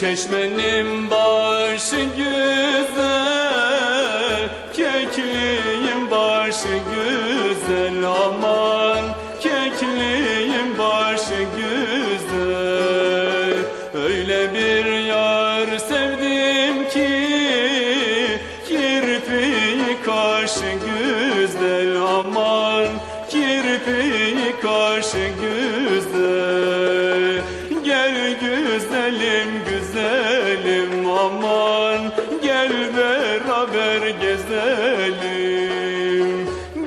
Çeşmenin başı güzel Kekliğin başı güzel. Aman kekliğin başı güzel. Öyle bir yar sevdim ki Kirpiği kaşı güzel. Aman kirpiği kaşı güzel güzelim güzelim aman Gel beraber gezelim.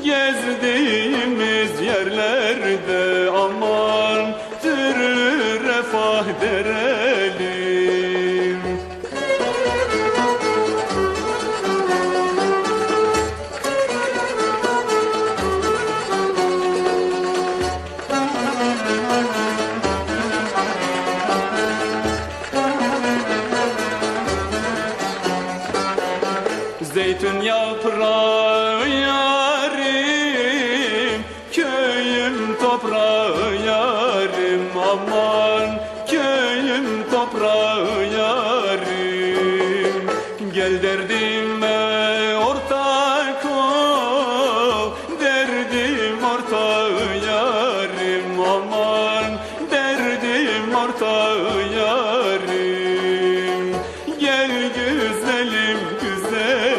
Gezdiğimiz yerlerde aman Zeytin yaprağı yarim Köyüm toprağı yarim. Aman köyüm toprağı yarim. Gel derdime ortak ol Derdim ortağı yarim. Aman derdim ortağı yarim. Gel güzelim güzelim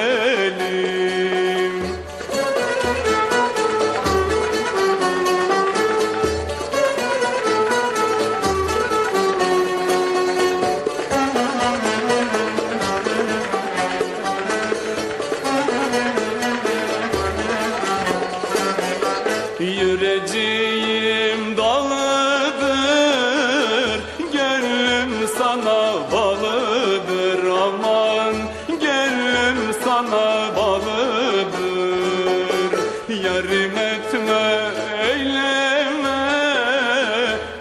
derelim sana balıdır Yarım etme eyleme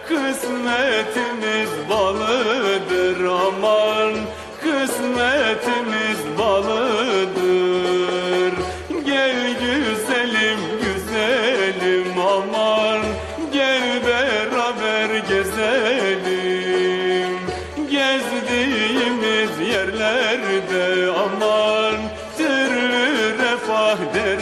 Kısmetimiz balıdır Aman kısmetimiz balıdır Gel güzelim güzelim aman Gel beraber gezelim türlü refah der